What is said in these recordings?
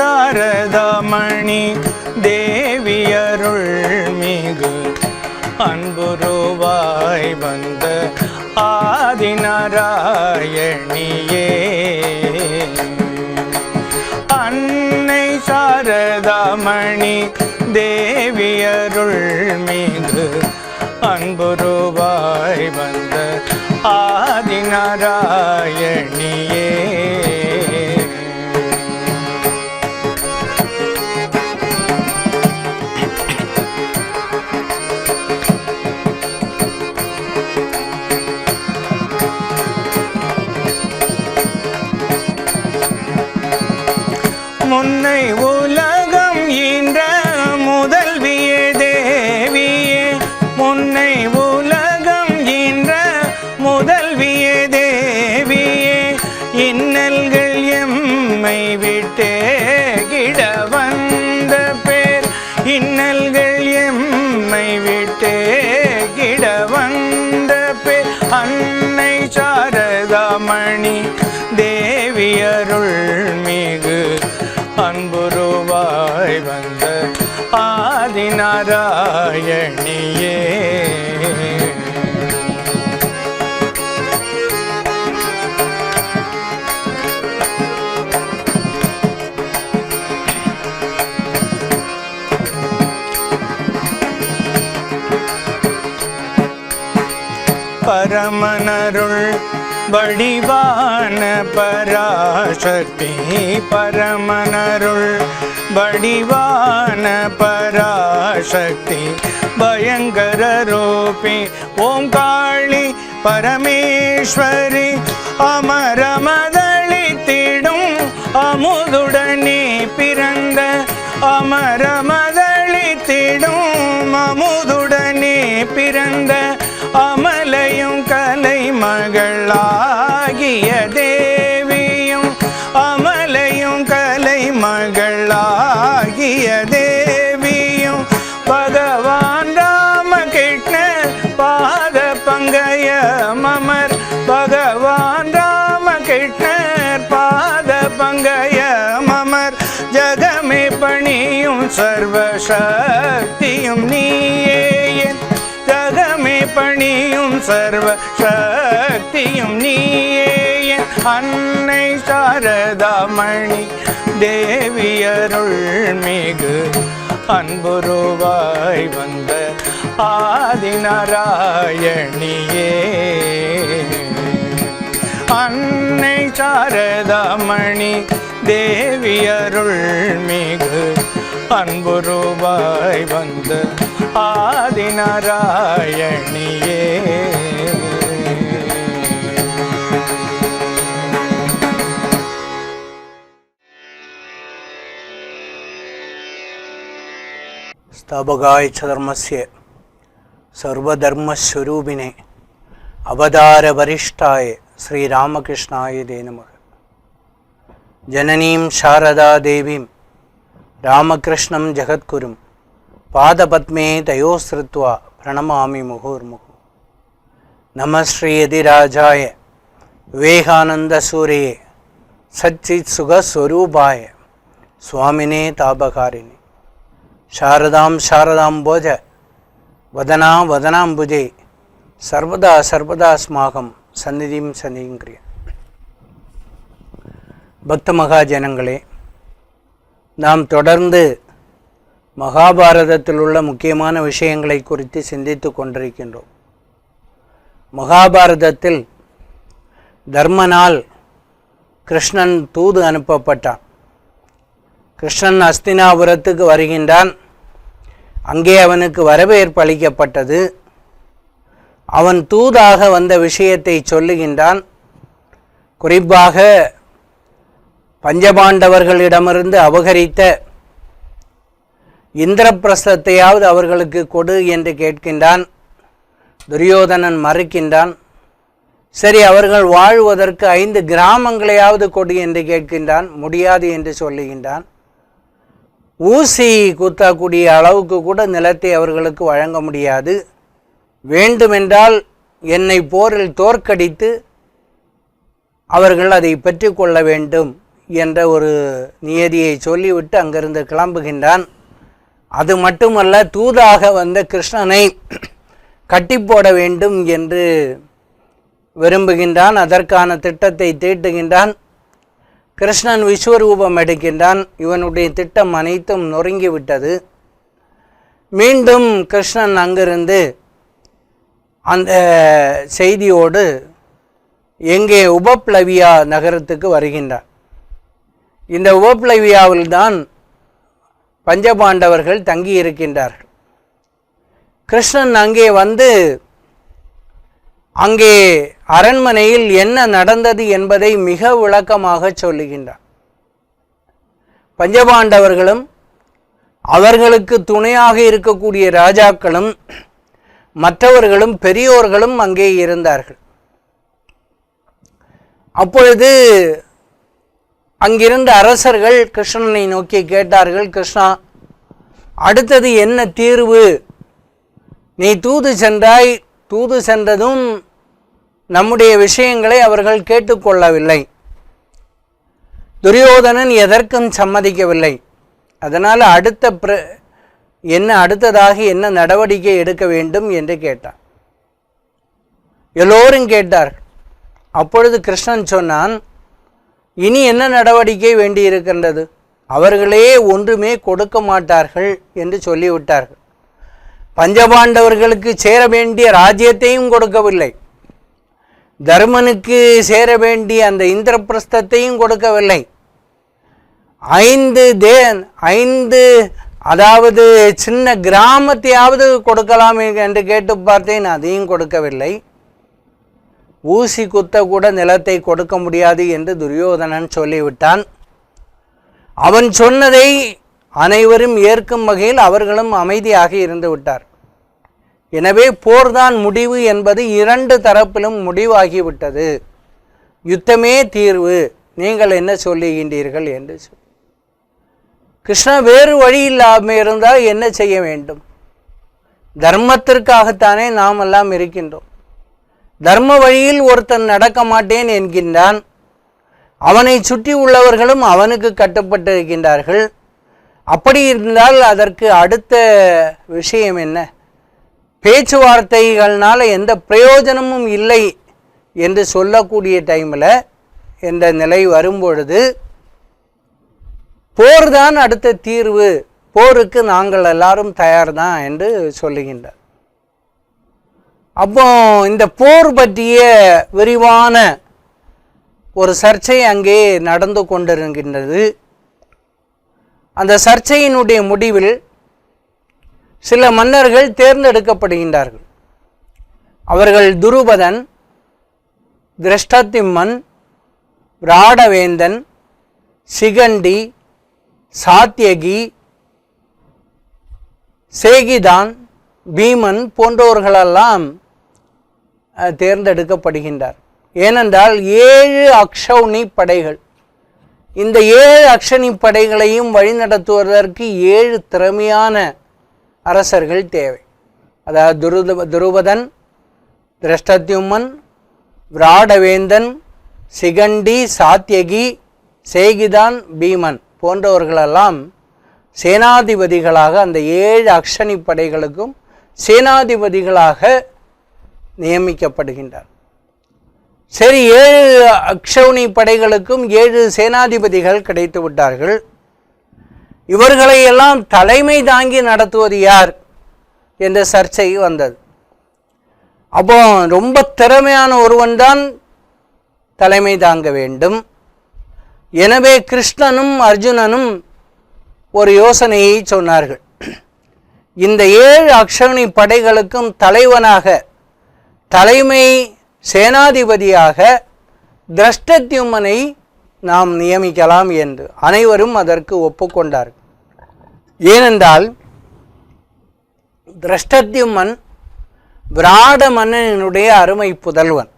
சாரதாமணி தேவியருள் மிகு அன்புருவாய் வந்த ஆதிநாராயணியே. அன்னை சாரதாமணி தேவியருள் மிகு அன்புருவாய் வந்த ஆதிநாராயணியே. முன்னை உலகம் ஆதிநாராயணியே பரமனருள் வடிவான பராசக்தி பரமனருள் வடிவான பராசக்தி பயங்கர ரூபி ஓம் காளி பரமேஸ்வரி அமரமதளித்திடும் அமுதுடனே பாத பங்கய மமர் ஜகமே பணியும் சர்வசக்தியும் நீயே என். ஜகமே பணியும் சர்வசக்தியும் நீயே என். அன்னை சாரதாமணி தேவியருள் மிகு அன்புருவாய் வந்த ஆதிநாராயணியே. அன்னை சாரதாமணி தேவியருள் மிகு அன்புருவாய் வந்த ஆதிநாராயணியே. ஸ்தாபகாய சதர்மஸ்ய சர்வதர்மஸ்வரூபினே அவதார வரிஷ்டாய ஸ்ரீராமகிருஷ்ணாய தே நமக. ஜனனீம் சாரதா தேவீம் ராமகிருஷ்ணம் ஜெகத்குரும் பாதபத்மே தயோஸ்ருத்வா பிரணமாமி முகோர்முகு. நம ஸ்ரீயதிராஜாய விவேகானந்த சூரியே சச்சித் சுகஸ்வரூபாய சுவாமினே தாபகாரிணி. சாரதாம் சாரதாம் போஜ வதனா வதனாம்புஜே சர்வதா சர்வதாஸ்மாகம் சந்நிதியும் சந்நிதிம் பக்த மகாஜனங்களே நாம் தொடர்ந்து மகாபாரதத்தில் உள்ள முக்கியமான விஷயங்களை குறித்து சிந்தித்து கொண்டிருக்கின்றோம். மகாபாரதத்தில் தர்மனால் கிருஷ்ணன் தூது அனுப்பப்பட்டான். கிருஷ்ணன் அஸ்தினாபுரத்துக்கு வருகின்றான். அங்கே அவனுக்கு வரவேற்பு அளிக்கப்பட்டது. அவன் தூதாக வந்த விஷயத்தை சொல்லுகின்றான். குறிப்பாக பஞ்சபாண்டவர்களிடமிருந்து அபகரித்த இந்திரப்பிரசத்தையாவது அவர்களுக்கு கொடு என்று கேட்கின்றான். துரியோதனன் மறுக்கின்றான். சரி அவர்கள் வாழ்வதற்கு ஐந்து கிராமங்களையாவது கொடு என்று கேட்கின்றான். முடியாது என்று சொல்லுகின்றான். ஊசி குத்தக்கூடிய அளவுக்கு கூட நிலத்தை அவர்களுக்கு வழங்க முடியாது. வேண்டுமென்றால் என்னை போரில் தோற்கடித்து அவர்கள் அதை பெற்றுக்கொள்ள வேண்டும் என்ற ஒரு நியதியை சொல்லிவிட்டு அங்கிருந்து கிளம்புகின்றான். அது மட்டுமல்ல தூதாக வந்த கிருஷ்ணனை கட்டி போட வேண்டும் என்று விரும்புகின்றான். அதற்கான திட்டத்தை தீட்டுகின்றான். கிருஷ்ணன் விஸ்வரூபம் எடுக்கின்றான். இவனுடைய திட்டம் அனைத்தும் நொறுங்கிவிட்டது. மீண்டும் கிருஷ்ணன் அங்கிருந்து அந்த செய்தியோடு எங்கே உபப்ளவியா நகரத்துக்கு வருகின்றார். இந்த உபப்ளவியாவில்தான் பஞ்சபாண்டவர்கள் தங்கி இருக்கின்றார்கள் கிருஷ்ணன் அங்கே வந்து அங்கே அரண்மனையில் என்ன நடந்தது என்பதை மிக விளக்கமாக சொல்லுகின்றார். பஞ்சபாண்டவர்களும் அவர்களுக்கு துணையாக இருக்கக்கூடிய ராஜாக்களும் மற்றவர்களும் பெரியோர்களும் அங்கே இருந்தார்கள். அப்பொழுது அங்கிருந்த அரசர்கள் கிருஷ்ணனை நோக்கி கேட்டார்கள் கிருஷ்ணா அடுத்தது என்ன தீர்வு? நீ தூது சென்றாய் தூது சென்றதும் நம்முடைய விஷயங்களை அவர்கள் கேட்டுக்கொள்ளவில்லை துரியோதனன் எதற்கும் சம்மதிக்கவில்லை. அதனால் அடுத்த பிர என்ன அடுத்ததாக என்ன நடவடிக்கை எடுக்க வேண்டும் என்று கேட்டான். எல்லோரும் கேட்டார்கள். அப்பொழுது கிருஷ்ணன் சொன்னான் இனி என்ன நடவடிக்கை வேண்டியிருக்கின்றது அவர்களே ஒன்றுமே கொடுக்க மாட்டார்கள் என்று சொல்லிவிட்டார்கள். பஞ்சபாண்டவர்களுக்கு சேர வேண்டிய ராஜ்யத்தையும் கொடுக்கவில்லை. தர்மனுக்கு சேர வேண்டிய அந்த இந்திரபிரஸ்தத்தையும் கொடுக்கவில்லை. ஐந்து தே ஐந்து அதாவது சின்ன கிராமத்தையாவது கொடுக்கலாம் என்று கேட்டு பார்த்தேன் அதையும் கொடுக்கவில்லை. ஊசி குத்த கூட நிலத்தை கொடுக்க முடியாது என்று துரியோதனன் சொல்லிவிட்டான். அவன் சொன்னதை அனைவரும் ஏற்கும் வகையில் அவர்களும் அமைதியாக இருந்து விட்டார். எனவே போர்தான் முடிவு என்பது இரண்டு தரப்பிலும் முடிவாகிவிட்டது. யுத்தமே தீர்வு நீங்கள் என்ன சொல்லுகின்றீர்கள் என்று சொல்லி கிருஷ்ணா வேறு வழி இல்லாமல் இருந்தால் என்ன செய்ய வேண்டும்? தர்மத்திற்காகத்தானே நாம் எல்லாம் இருக்கின்றோம். தர்ம வழியில் ஒருத்தன் நடக்க மாட்டேன் என்கின்றான். அவனை சுற்றி உள்ளவர்களும் அவனுக்கு கட்டுப்பட்டிருக்கின்றார்கள். அப்படி இருந்தால் அதற்கு அடுத்த விஷயம் என்ன? பேச்சுவார்த்தைகள்னால் எந்த பிரயோஜனமும் இல்லை என்று சொல்லக்கூடிய டைமில் என்ற நிலை வரும்பொழுது போர் தான் அடுத்த தீர்வு. போருக்கு நாங்கள் எல்லாரும் தயார் தான் என்று சொல்லுகின்றார். அப்போ இந்த போர் பற்றிய விரிவான ஒரு சர்ச்சை அங்கே நடந்து கொண்டிருக்கின்றது. அந்த சர்ச்சையினுடைய முடிவில் சில மன்னர்கள் தேர்ந்தெடுக்கப்படுகின்றார்கள். அவர்கள் துருபதன் திரஷ்டத்திம்மன் ராடவேந்தன் சிகண்டி சாத்தியகி சேகிதான் பீமன் போன்றவர்களெல்லாம் தேர்ந்தெடுக்கப்படுகின்றார். ஏனென்றால் ஏழு அக்ஷௌனி படைகள். இந்த ஏழு அக்ஷனி படைகளையும் வழிநடத்துவதற்கு ஏழு திறமையான அரசர்கள் தேவை. அதாவது துருத துருபதன் திரஷ்டத்யும்மன் விராடவேந்தன் சிகண்டி சாத்தியகி சேகிதான் பீமன். போன்றவர்களெல்லாம் சேனாதிபதிகளாக அந்த ஏழு அக்ஷனி படைகளுக்கும் சேனாதிபதிகளாக நியமிக்கப்படுகின்றார். சரி ஏழு அக்ஷௌனி படைகளுக்கும் ஏழு சேனாதிபதிகள் கிடைத்து விட்டார்கள். இவர்களை எல்லாம் தலைமை தாங்கி நடத்துவது யார் என்ற சர்ச்சை வந்தது. அப்போ ரொம்ப திறமையான ஒருவன் தான் தலைமை தாங்க வேண்டும். எனவே கிருஷ்ணனும் அர்ஜுனனும் ஒரு யோசனையை சொன்னார்கள். இந்த ஏழு அக்ஷணி படைகளுக்கும் தலைவனாக தலைமை சேனாதிபதியாக திரஷ்டத்யுமனை நாம் நியமிக்கலாம் என்று அனைவரும் அதற்கு ஒப்புக்கொண்டார்கள். ஏனென்றால் திரஷ்டத்யுமன் விராட மன்னனுடைய அருமை புதல்வன்.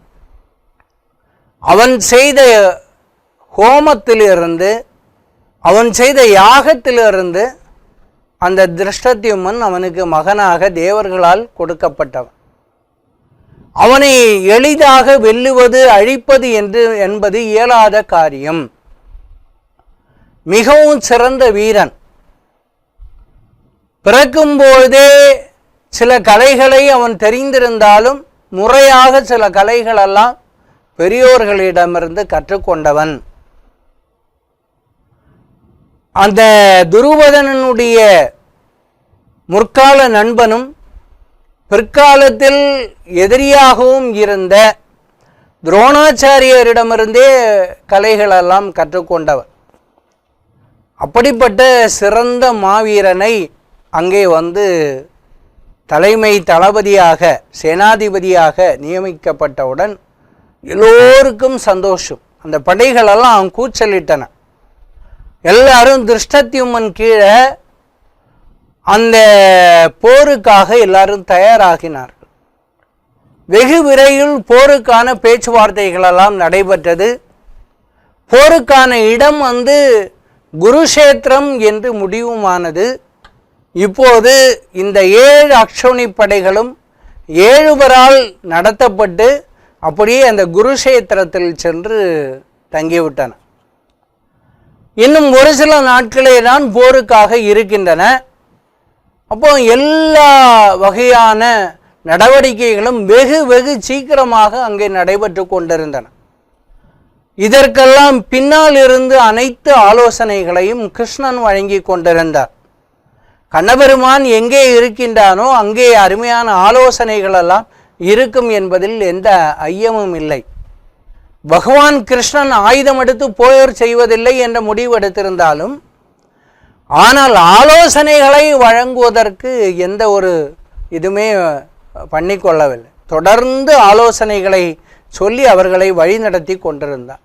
அவன் செய்த ஹோமத்திலிருந்து அவன் செய்த யாகத்திலிருந்து அந்த திருஷ்டத்யுமன் அவனுக்கு மகனாக தேவர்களால் கொடுக்கப்பட்டவன். அவனை எளிதாக வெல்லுவது அழிப்பது என்று என்பது இயலாத காரியம். மிகவும் சிறந்த வீரன். பிறக்கும்போதே சில கலைகளை அவன் தெரிந்திருந்தாலும் முறையாக சில கலைகளெல்லாம் பெரியோர்களிடமிருந்து கற்றுக்கொண்டவன். அந்த துருவதனனுடைய முற்கால நண்பனும் பிற்காலத்தில் எதிரியாகவும் இருந்த துரோணாச்சாரியரிடமிருந்தே கலைகளெல்லாம் கற்றுக்கொண்டவர். அப்படிப்பட்ட சிறந்த மாவீரனை அங்கே வந்து தலைமை தளபதியாக சேனாதிபதியாக நியமிக்கப்பட்டவுடன் எல்லோருக்கும் சந்தோஷம். அந்த படைகளெல்லாம் கூச்சலிட்டன. எல்லாரும் திருஷ்டத்யும்மன் கீழே அந்த போருக்காக எல்லாரும் தயாராகினார்கள். வெகு விரைவில் போருக்கான பேச்சுவார்த்தைகளெல்லாம் நடைபெற்றது. போருக்கான இடம் வந்து குருஷேத்திரம் என்று முடிவுமானது. இப்போது இந்த ஏழு அக்ஷோனி படைகளும் ஏழுவரால் நடத்தப்பட்டு அப்படியே அந்த குருஷேத்திரத்தில் சென்று தங்கிவிட்டன. இன்னும் ஒரு சில நாட்களே தான் போருக்காக இருக்கின்றன. அப்போ எல்லா வகையான நடவடிக்கைகளும் வெகு வெகு சீக்கிரமாக அங்கே நடைபெற்று கொண்டிருந்தன. இதற்கெல்லாம் பின்னால் இருந்து அனைத்து ஆலோசனைகளையும் கிருஷ்ணன் வழங்கி கொண்டிருந்தார். கண்ணபெருமான் எங்கே இருக்கின்றானோ அங்கே அருமையான ஆலோசனைகளெல்லாம் இருக்கும் என்பதில் எந்த ஐயமும் இல்லை. பகவான் கிருஷ்ணன் ஆயுதம் எடுத்து போர் செய்வதில்லை என்ற முடிவு எடுத்திருந்தாலும் ஆனால் ஆலோசனைகளை வழங்குவதற்கு எந்த ஒரு இதுவுமே பண்ணிக்கொள்ளவில்லை தொடர்ந்து ஆலோசனைகளை சொல்லி அவர்களை வழிநடத்தி கொண்டிருந்தார்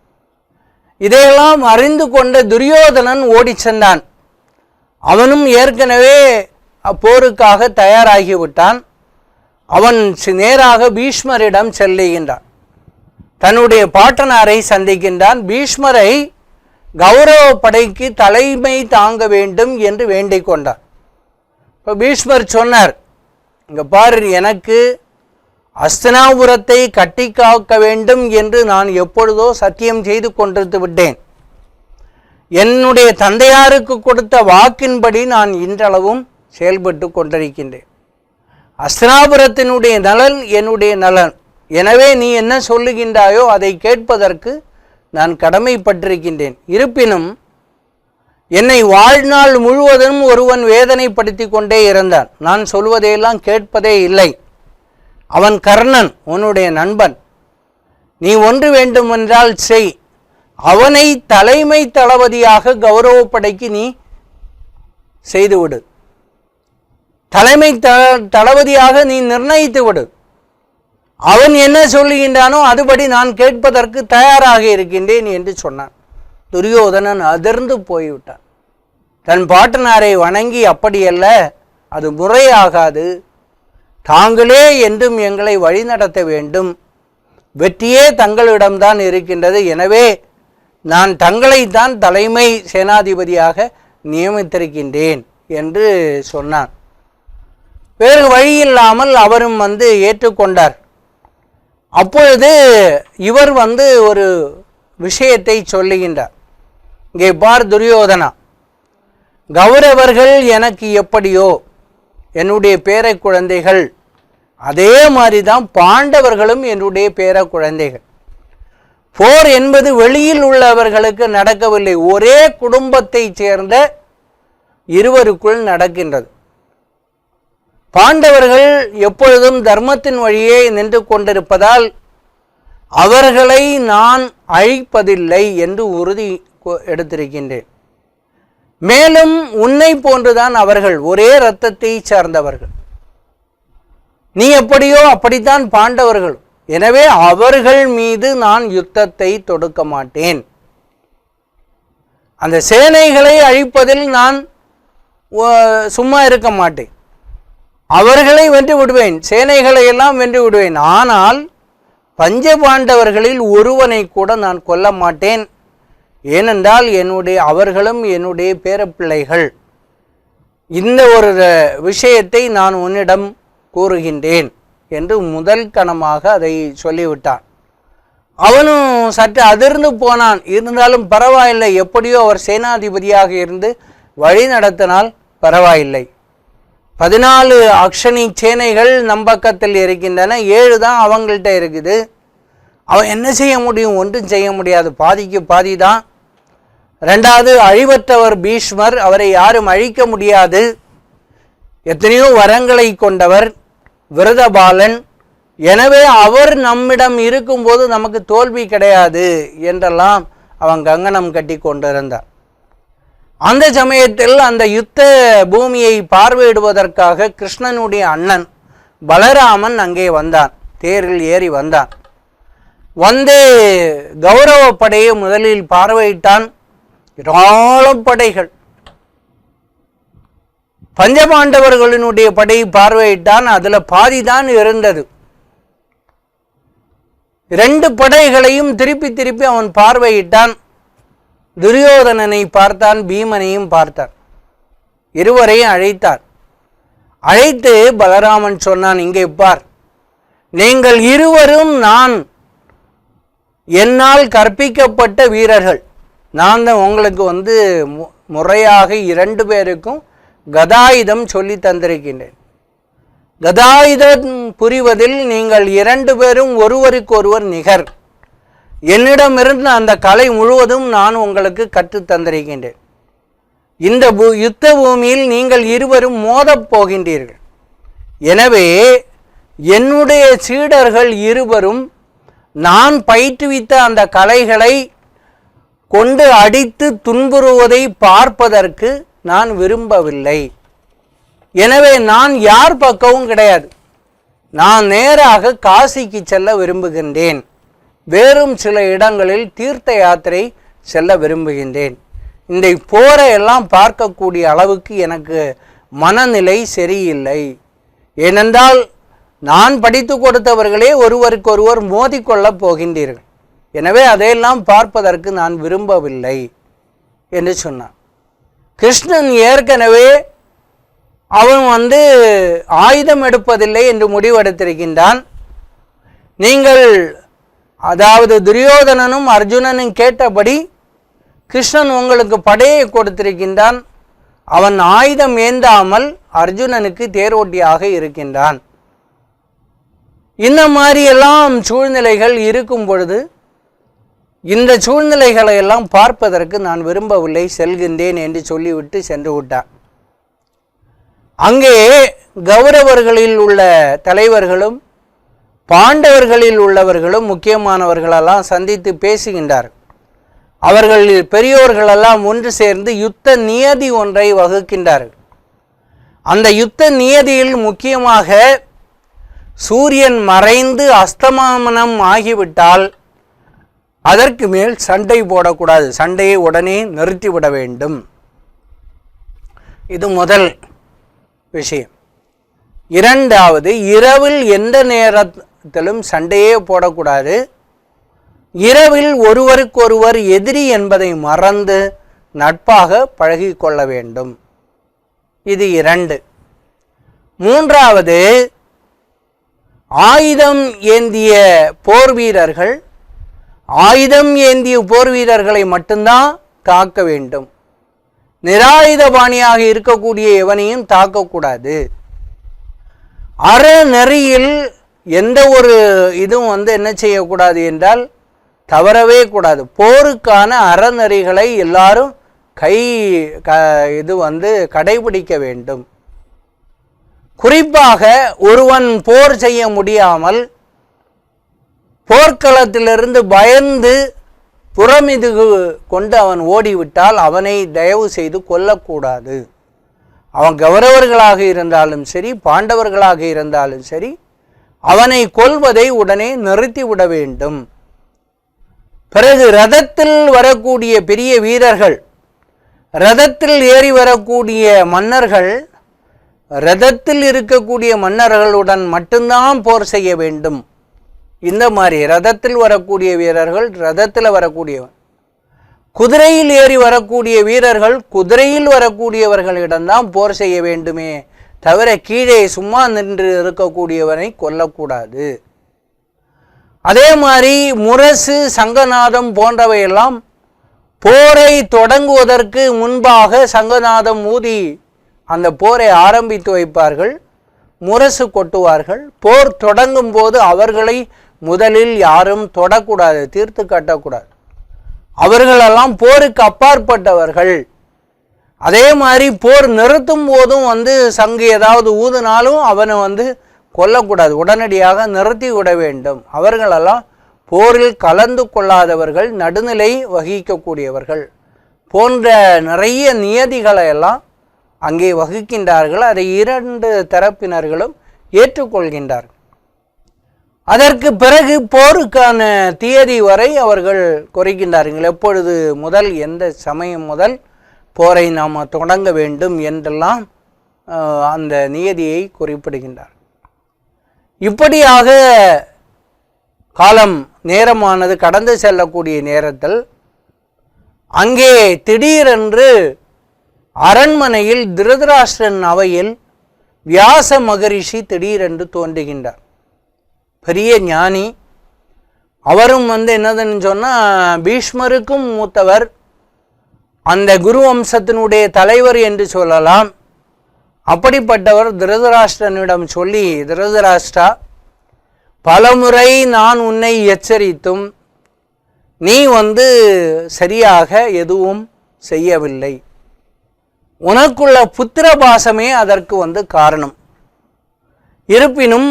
இதையெல்லாம் அறிந்து கொண்ட துரியோதனன் ஓடிச் சென்றான். அவனும் ஏற்கனவே போருக்காக தயாராகிவிட்டான். அவன் நேராக பீஷ்மரிடம் செல்லுகின்றான். தன்னுடைய பாட்டனாரை சந்திக்கின்றான். பீஷ்மரை கௌரவ படைக்கு தலைமை தாங்க வேண்டும் என்று வேண்டிக் கொண்டார் இப்போ பீஷ்மர் சொன்னார் இங்கே பாரு எனக்கு அஸ்தனாபுரத்தை கட்டி காக்க வேண்டும் என்று நான் எப்பொழுதோ சத்தியம் செய்து கொண்டிருந்து விட்டேன். என்னுடைய தந்தையாருக்கு கொடுத்த வாக்கின்படி நான் இன்றளவும் செயல்பட்டு கொண்டிருக்கின்றேன். அஸ்தனாபுரத்தினுடைய நலன் என்னுடைய நலன். எனவே நீ என்ன சொல்லுகின்றாயோ அதை கேட்பதற்கு நான் கடமைப்பட்டிருக்கின்றேன். இருப்பினும் என்னை வாழ்நாள் முழுவதும் ஒருவன் வேதனைப்படுத்தி கொண்டே இருந்தான். நான் சொல்வதையெல்லாம் கேட்பதே இல்லை. அவன் கர்ணன் உன்னுடைய நண்பன். நீ ஒன்று வேண்டுமென்றால் செய். அவனை தலைமை தளபதியாக கௌரவப்படைக்கு நீ செய்துவிடு. தலைமை த தளபதியாக நீ நிர்ணயித்து விடு அவன் என்ன சொல்லுகின்றானோ அதுபடி நான் கேட்பதற்கு தயாராக இருக்கின்றேன் என்று சொன்னான். துரியோதனன் அதிர்ந்து போய்விட்டான். தன் பாட்டனாரை வணங்கி அப்படியல்ல அது முறையாகாது. தாங்களே என்றும் எங்களை வழிநடத்த வேண்டும். வெற்றியே தங்களிடம்தான் இருக்கின்றது. எனவே நான் தங்களைத்தான் தலைமை சேனாதிபதியாக நியமித்திருக்கின்றேன் என்று சொன்னான். வேறு வழியில்லாமல் அவரும் வந்து ஏற்றுக்கொண்டார். அப்பொழுது இவர் வந்து ஒரு விஷயத்தை சொல்லுகின்றார். இங்கே பார் துரியோதனா கௌரவர்கள் எனக்கு எப்படியோ என்னுடைய பேர குழந்தைகள் அதே மாதிரி தான் பாண்டவர்களும் என்னுடைய பேர குழந்தைகள். போர் என்பது வெளியில் உள்ளவர்களுக்கு நடக்கவில்லை ஒரே குடும்பத்தைச் சேர்ந்த இருவருக்குள் நடக்கின்றது. பாண்டவர்கள் எப்பொழுதும் தர்மத்தின் வழியே நின்று கொண்டிருப்பதால் அவர்களை நான் அழிப்பதில்லை என்று உறுதி கொ- எடுத்திருக்கின்றேன். மேலும் உன்னை போன்றுதான் அவர்கள் ஒரே இரத்தத்தை சார்ந்தவர்கள். நீ எப்படியோ அப்படித்தான் பாண்டவர்கள். எனவே அவர்கள் மீது நான் யுத்தத்தை தொடுக்க மாட்டேன். அந்த சேனைகளை அழிப்பதில் நான் சும்மா இருக்க மாட்டேன். அவர்களை வென்று விடுவேன் சேனைகளை எல்லாம் வென்று விடுவேன். ஆனால் பஞ்ச பாண்டவர்களில் ஒருவனை கூட நான் கொல்ல மாட்டேன். ஏனென்றால் என்னுடைய அவர்களும் என்னுடைய பேரப்பிள்ளைகள். இந்த ஒரு விஷயத்தை நான் உன்னிடம் கூறுகின்றேன் என்று முதல் கணமாக அதை சொல்லிவிட்டான். அவனும் சற்று அதிர்ந்து போனான். இருந்தாலும் பரவாயில்லை எப்படியோ அவர் சேனாதிபதியாக இருந்து வழி நடத்தினால் பரவாயில்லை. பதினாலு அக்ஷனி சேனைகள் நம்பக்கத்தில் இருக்கின்றன. ஏழு தான் அவங்கள்ட்ட இருக்குது. அவன் என்ன செய்ய முடியும்? ஒன்றும் செய்ய முடியாது. பாதிக்கு பாதி தான். ரெண்டாவது அழிவற்றவர் பீஷ்மர் அவரை யாரும் அழிக்க முடியாது. எத்தனையோ வரங்களை கொண்டவர் விரதபாலன். எனவே அவர் நம்மிடம் இருக்கும்போது நமக்கு தோல்வி கிடையாது என்றெல்லாம் அவன் கங்கணம் கட்டி கொண்டிருந்தார் அந்த சமயத்தில் அந்த யுத்த பூமியை பார்வையிடுவதற்காக கிருஷ்ணனுடைய அண்ணன் பலராமன் அங்கே வந்தான். தேரில் ஏறி வந்தான். வந்து கௌரவ படையை முதலில் பார்வையிட்டான். ஏராளம் படைகள். பஞ்சபாண்டவர்களினுடைய படை பார்வையிட்டான். அதில் பாதிதான் இருந்தது. ரெண்டு படைகளையும் திருப்பி திருப்பி அவன் பார்வையிட்டான். துரியோதனனை பார்த்தான் பீமனையும் பார்த்தான். இருவரையும் அழைத்தார். அழைத்து பலராமன் சொன்னான் இங்கே பார். நீங்கள் இருவரும் நான். என்னால் கற்பிக்கப்பட்ட வீரர்கள். நான் தான் உங்களுக்கு வந்து மு- முறையாக இரண்டு பேருக்கும் கதாயுதம் சொல்லி தந்திருக்கின்றேன். கதாயுதம் புரிவதில் நீங்கள் இரண்டு பேரும் ஒருவருக்கொருவர் நிகர். என்னிடமிருந்து அந்த கலை முழுவதும் நான் உங்களுக்கு கற்றுத் தந்திருக்கின்றேன். இந்த பூ யுத்த பூமியில் நீங்கள் இருவரும் மோதப் போகின்றீர்கள். எனவே என்னுடைய சீடர்கள் இருவரும் நான் பயிற்றுவித்த அந்த கலைகளை கொண்டு அடித்து துன்புறுவதை பார்ப்பதற்கு நான் விரும்பவில்லை. எனவே நான் யார் பக்கமும் கிடையாது. நான் நேராக காசிக்கு செல்ல விரும்புகின்றேன். வேறும் சில இடங்களில் தீர்த்த யாத்திரை செல்ல விரும்புகின்றேன். இந்த போரை எல்லாம் பார்க்கக்கூடிய அளவுக்கு எனக்கு மனநிலை சரியில்லை. ஏனென்றால் நான் படித்து கொடுத்தவர்களே ஒருவருக்கொருவர் மோதிக்கொள்ளப் போகின்றீர்கள். எனவே அதையெல்லாம் பார்ப்பதற்கு நான் விரும்பவில்லை என்று சொன்னான். கிருஷ்ணன் ஏற்கனவே அவன் வந்து ஆயுதம் எடுப்பதில்லை என்று முடிவெடுத்திருக்கின்றான். நீங்கள் அதாவது துரியோதனனும் அர்ஜுனனும் கேட்டபடி கிருஷ்ணன் உங்களுக்கு படையை கொடுத்திருக்கின்றான். அவன் ஆயுதம் ஏந்தாமல் அர்ஜுனனுக்கு தேரோட்டியாக இருக்கின்றான். இந்த மாதிரியெல்லாம் சூழ்நிலைகள் இருக்கும் பொழுது இந்த சூழ்நிலைகளை எல்லாம் பார்ப்பதற்கு நான் விரும்பவில்லை செல்கின்றேன் என்று சொல்லிவிட்டு சென்று விட்டான். அங்கே கௌரவர்களில் உள்ள தலைவர்களும் பாண்டவர்களில் உள்ளவர்களும் முக்கியமானவர்களெல்லாம் சந்தித்து பேசுகின்றார் அவர்கள் பெரியோர்களெல்லாம் ஒன்று சேர்ந்து யுத்த நியதி ஒன்றை வகுக்கின்றார்கள். அந்த யுத்த நியதியில் முக்கியமாக சூரியன் மறைந்து அஸ்தமானம் ஆகிவிட்டால் அதற்கு மேல் சண்டை போடக்கூடாது. சண்டையை உடனே நிறுத்திவிட வேண்டும். இது முதல் விஷயம். இரண்டாவது இரவில் எந்த நேரத்திலும் சண்டையே போடக்கூடாது. இரவில் ஒருவருக்கொருவர் எதிரி என்பதை மறந்து நட்பாக பழகி கொள்ள வேண்டும். இது இரண்டு. மூன்றாவது ஆயுதம் ஏந்திய போர் வீரர்கள் ஆயுதம் ஏந்திய போர் வீரர்களை மட்டும்தான் தாக்க வேண்டும். நிராயுதபாணியாக இருக்கக்கூடிய எவனையும் தாக்கக்கூடாது. அறநெறியில் எந்த ஒரு இதுவும் வந்து என்ன செய்யக்கூடாது என்றால் தவறவே கூடாது. போருக்கான அறநெறிகளை எல்லாரும் கை க இது வந்து கடைபிடிக்க வேண்டும். குறிப்பாக ஒருவன் போர் செய்ய முடியாமல் போர்க்களத்திலிருந்து பயந்து புறமிதுகு கொண்டு அவன் ஓடிவிட்டால் அவனை தயவு செய்து கொல்லக்கூடாது. அவன் கௌரவர்களாக இருந்தாலும் சரி பாண்டவர்களாக இருந்தாலும் சரி அவனை கொல்வதை உடனே நிறுத்திவிட வேண்டும். பிறகு ரதத்தில் வரக்கூடிய பெரிய வீரர்கள் ரதத்தில் ஏறி வரக்கூடிய மன்னர்கள் ரதத்தில் இருக்கக்கூடிய மன்னர்களுடன் மட்டும்தான் போர் செய்ய வேண்டும். இந்த மாதிரி ரதத்தில் வரக்கூடிய வீரர்கள் ரதத்தில் வரக்கூடியவன். குதிரையில் ஏறி வரக்கூடிய வீரர்கள் குதிரையில் வரக்கூடியவர்களிடம்தான் போர் செய்ய வேண்டுமே. தவிர கீழே சும்மா நின்று இருக்கக்கூடியவனை கொல்லக்கூடாது. அதே மாதிரி முரசு சங்கநாதம் போன்றவையெல்லாம் போரை தொடங்குவதற்கு முன்பாக சங்கநாதம் ஊதி அந்த போரை ஆரம்பித்து வைப்பார்கள் முரசு கொட்டுவார்கள். போர் தொடங்கும் போது அவர்களை முதலில் யாரும் தொடக்கூடாது தீர்த்து கட்டக்கூடாது. அவர்களெல்லாம் போருக்கு அப்பாற்பட்டவர்கள். அதே மாதிரி போர் நிறுத்தும் போதும் வந்து சங்கு ஏதாவது ஊதுனாலும் அவனை வந்து கொல்லக்கூடாது. உடனடியாக நிறுத்தி விட வேண்டும். அவர்களெல்லாம் போரில் கலந்து கொள்ளாதவர்கள் நடுநிலை வகிக்கக்கூடியவர்கள் போன்ற நிறைய நியதிகளை எல்லாம் அங்கே வகுக்கின்றார்கள். அதை இரண்டு தரப்பினர்களும் ஏற்றுக்கொள்கின்றார்கள் அதற்கு பிறகு போருக்கான தேதி வரை அவர்கள் குறைக்கின்றார்கள். எப்பொழுது முதல் எந்த சமயம் முதல் போரை நாம் தொடங்க வேண்டும் என்றெல்லாம் அந்த நியதியை குறிப்பிடுகின்றார். இப்படியாக காலம் நேரமானது கடந்து செல்லக்கூடிய நேரத்தில் அங்கே திடீரென்று அரண்மனையில் திருதராஷ்டிரன் அவையில் வியாச மகரிஷி திடீரென்று தோன்றுகின்றார். பெரிய ஞானி. அவரும் வந்து என்னதுன்னு சொன்னால் பீஷ்மருக்கும் மூத்தவர். அந்த குரு வம்சத்தினுடைய தலைவர் என்று சொல்லலாம். அப்படிப்பட்டவர் திருதராஷ்டிரனிடம் சொல்லி திருதராஷ்டிரா பலமுறை நான் உன்னை எச்சரித்தும் நீ வந்து சரியாக எதுவும் செய்யவில்லை. உனக்குள்ள புத்திர பாசமே அதற்கு வந்து காரணம். இருப்பினும்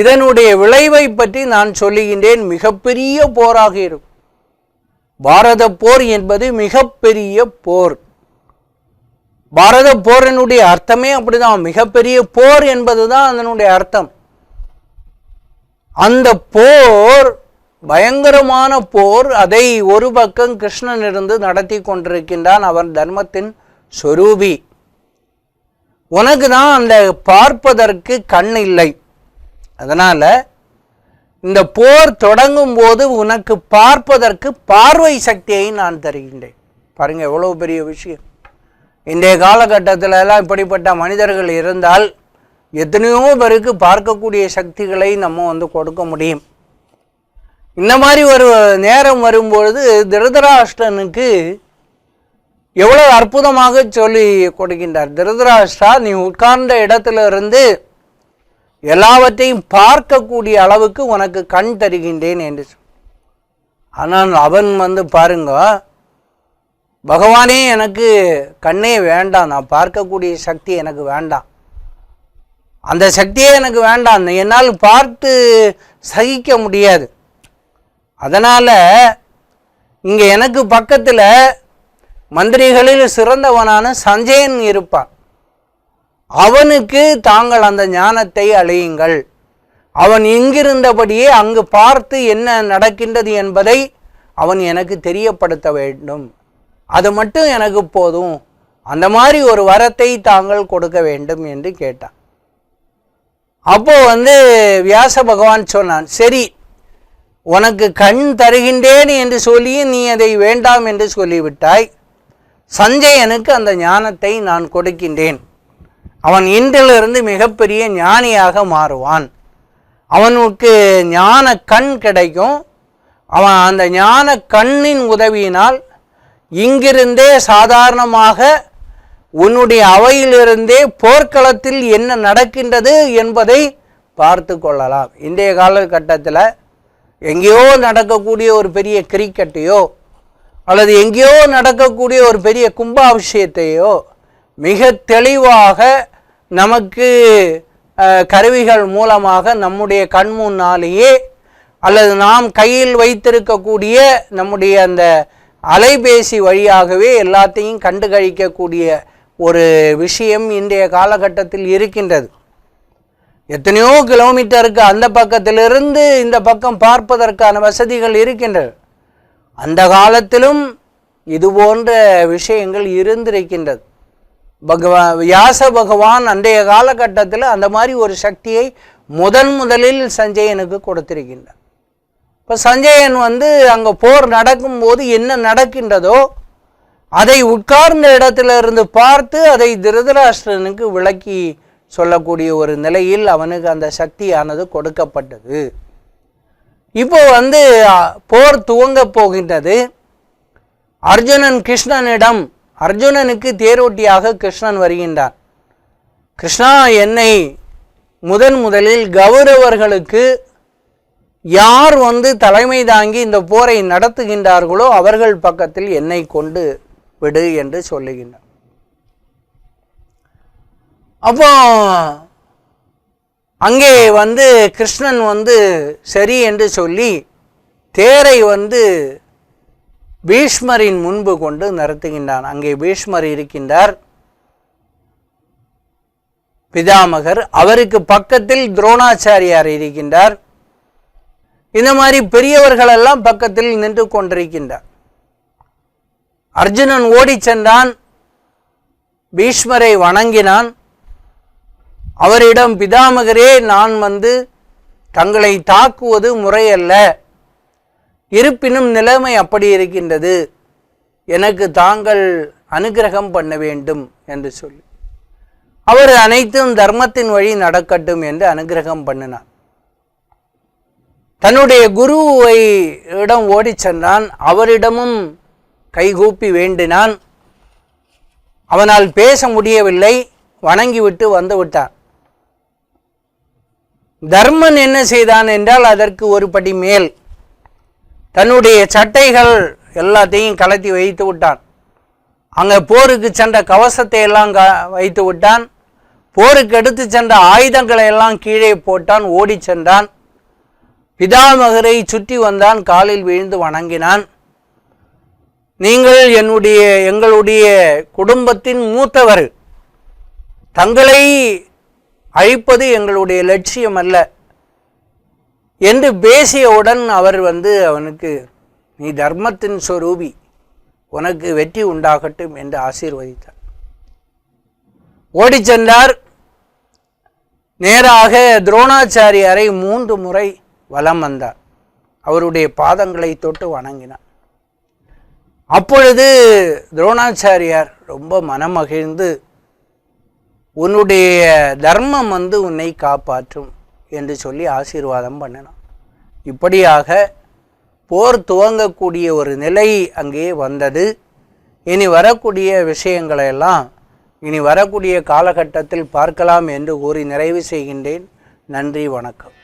இதனுடைய விளைவை பற்றி நான் சொல்லுகின்றேன். மிகப்பெரிய போராக இருக்கும். பாரத போர் என்பது மிகப்பெரிய போர். பாரத போரினுடைய அர்த்தமே அப்படிதான். மிகப்பெரிய போர் என்பதுதான் அதனுடைய அர்த்தம். அந்த போர் பயங்கரமான போர் அதை ஒரு பக்கம் கிருஷ்ணன் இருந்து நடத்தி கொண்டிருக்கின்றான் அவன் தர்மத்தின் சொரூபி. உனக்கு தான் அந்த பார்ப்பதற்கு கண் இல்லை. அதனால் இந்த போர் தொடங்கும் போது உனக்கு பார்ப்பதற்கு பார்வை சக்தியை நான் தருகின்றேன். பாருங்கள் எவ்வளோ பெரிய விஷயம். இன்றைய காலகட்டத்தில் எல்லாம் இப்படிப்பட்ட மனிதர்கள் இருந்தால் எத்தனையோ பேருக்கு பார்க்கக்கூடிய சக்திகளை நம்ம வந்து கொடுக்க முடியும். இந்த மாதிரி ஒரு நேரம் வரும்பொழுது திருதராஷ்டனுக்கு எவ்வளோ அற்புதமாக சொல்லி கொடுக்கின்றார். திருதராஷ்டா நீ உட்கார்ந்த இடத்துல இருந்து எல்லாவற்றையும் பார்க்கக்கூடிய அளவுக்கு உனக்கு கண் தருகின்றேன் என்று சொல். ஆனால் அவன் வந்து பாருங்க பகவானே எனக்கு கண்ணே வேண்டாம் நான் பார்க்கக்கூடிய சக்தி எனக்கு வேண்டாம். அந்த சக்தியே எனக்கு வேண்டாம் என்னால் பார்த்து சகிக்க முடியாது. அதனால் இங்கே எனக்கு பக்கத்தில் மந்திரிகளில் சிறந்தவனான சஞ்சயன் இருப்பான். அவனுக்கு தாங்கள் அந்த ஞானத்தை அழியுங்கள் அவன் எங்கிருந்தபடியே அங்கு பார்த்து என்ன நடக்கின்றது என்பதை அவன் எனக்கு தெரியப்படுத்த வேண்டும். அது மட்டும் எனக்கு போதும். அந்த மாதிரி ஒரு வரத்தை தாங்கள் கொடுக்க வேண்டும் என்று கேட்டான். அப்போது வந்து வியாச பகவான் சொன்னான் சரி உனக்கு கண் தருகின்றேன் என்று சொல்லி நீ அதை வேண்டாம் என்று சொல்லிவிட்டாய். சஞ்சயனுக்கு அந்த ஞானத்தை நான் கொடுக்கின்றேன். அவன் இன்றிலிருந்து மிகப்பெரிய ஞானியாக மாறுவான். அவனுக்கு ஞான கண் கிடைக்கும். அவன் அந்த ஞான கண்ணின் உதவியினால் இங்கிருந்தே சாதாரணமாக உன்னுடைய அவையிலிருந்தே போர்க்களத்தில் என்ன நடக்கின்றது என்பதை பார்த்து கொள்ளலாம். இன்றைய காலகட்டத்தில் எங்கேயோ நடக்கக்கூடிய ஒரு பெரிய கிரிக்கெட்டையோ அல்லது எங்கேயோ நடக்கக்கூடிய ஒரு பெரிய கும்பாபிஷேகத்தையோ மிக தெளிவாக நமக்கு கருவிகள் மூலமாக நம்முடைய கண் முன்னாலேயே அல்லது நாம் கையில் வைத்திருக்கக்கூடிய நம்முடைய அந்த அலைபேசி வழியாகவே எல்லாத்தையும் கண்டுகளிக்கக்கூடிய ஒரு விஷயம் இன்றைய காலகட்டத்தில் இருக்கின்றது. எத்தனையோ கிலோமீட்டருக்கு அந்த பக்கத்திலிருந்து இந்த பக்கம் பார்ப்பதற்கான வசதிகள் இருக்கின்றது அந்த காலத்திலும் இது போன்ற விஷயங்கள் இருந்திருக்கின்றது. பகவா வியாச பகவான் அன்றைய காலகட்டத்தில் அந்த மாதிரி ஒரு சக்தியை முதன் முதலில் சஞ்சயனுக்கு கொடுத்திருக்கின்றார். இப்போ சஞ்சயன் வந்து அங்கே போர் நடக்கும்போது என்ன நடக்கின்றதோ அதை உட்கார்ந்த இடத்துல இருந்து பார்த்து அதை திருதராஷ்டிரனுக்கு விளக்கி சொல்லக்கூடிய ஒரு நிலையில் அவனுக்கு அந்த சக்தியானது கொடுக்கப்பட்டது. இப்போ வந்து போர் துவங்க போகின்றது. அர்ஜுனன் கிருஷ்ணனிடம் அர்ஜுனனுக்கு தேரோட்டியாக கிருஷ்ணன் வருகின்றான் கிருஷ்ணா என்னை முதன் முதலில் கௌரவர்களுக்கு யார் வந்து தலைமை தாங்கி இந்த போரை நடத்துகின்றார்களோ அவர்கள் பக்கத்தில் என்னை கொண்டு விடு என்று சொல்லுகின்றார். அப்போ அங்கே வந்து கிருஷ்ணன் வந்து சரி என்று சொல்லி தேரை வந்து பீஷ்மரின் முன்பு கொண்டு நிறுத்துகின்றான். அங்கே பீஷ்மர் இருக்கின்றார். பிதாமகர் அவருக்கு பக்கத்தில் துரோணாச்சாரியார் இருக்கின்றார். இந்த மாதிரி பெரியவர்களெல்லாம் பக்கத்தில் நின்று கொண்டிருக்கின்றார். அர்ஜுனன் ஓடிச் சென்றான். பீஷ்மரை வணங்கினான். அவரிடம் பிதாமகரே நான் வந்து தங்களை தாக்குவது முறையல்ல. இருப்பினும் நிலைமை அப்படி இருக்கின்றது. எனக்கு தாங்கள் அனுகிரகம் பண்ண வேண்டும் என்று சொல்லி. அவர் அனைத்தும் தர்மத்தின் வழி நடக்கட்டும் என்று அனுகிரகம் பண்ணினார். தன்னுடைய குருவை இடம் ஓடிச் சென்றான். அவரிடமும் கைகூப்பி வேண்டினான். அவனால் பேச முடியவில்லை. வணங்கிவிட்டு வந்துவிட்டான் தர்மன் என்ன செய்தான் என்றால் அதற்கு ஒரு படி மேல் தன்னுடைய சட்டைகள் எல்லாத்தையும் கலத்தி வைத்து விட்டான். அங்கே போருக்கு சென்ற கவசத்தை எல்லாம் க வைத்து விட்டான். போருக்கு எடுத்து சென்ற ஆயுதங்களை எல்லாம் கீழே போட்டான் ஓடிச் சென்றான். பிதாமகரை சுற்றி வந்தான் காலில் விழுந்து வணங்கினான். நீங்கள் என்னுடைய எங்களுடைய குடும்பத்தின் மூத்தவர் தங்களை அழிப்பது எங்களுடைய லட்சியம் அல்ல என்று பேசியவுடன் அவர் வந்து அவனுக்கு நீ தர்மத்தின் சொரூபி உனக்கு வெற்றி உண்டாகட்டும் என்று ஆசீர்வதித்தார். ஓடி சென்றார். நேராக துரோணாச்சாரியாரை மூன்று முறை வலம் வந்தார். அவருடைய பாதங்களை தொட்டு வணங்கினார். அப்பொழுது துரோணாச்சாரியார் ரொம்ப மனமகிழ்ந்து உன்னுடைய தர்மம் வந்து உன்னை காப்பாற்றும். என்று சொல்லி ஆசீர்வாதம் பண்ணினான் இப்படியாக போர் துவங்கக்கூடிய ஒரு நிலை அங்கே வந்தது. இனி வரக்கூடிய விஷயங்களையெல்லாம் இனி வரக்கூடிய காலகட்டத்தில் பார்க்கலாம் என்று கூறி நிறைவு செய்கின்றேன். நன்றி வணக்கம்.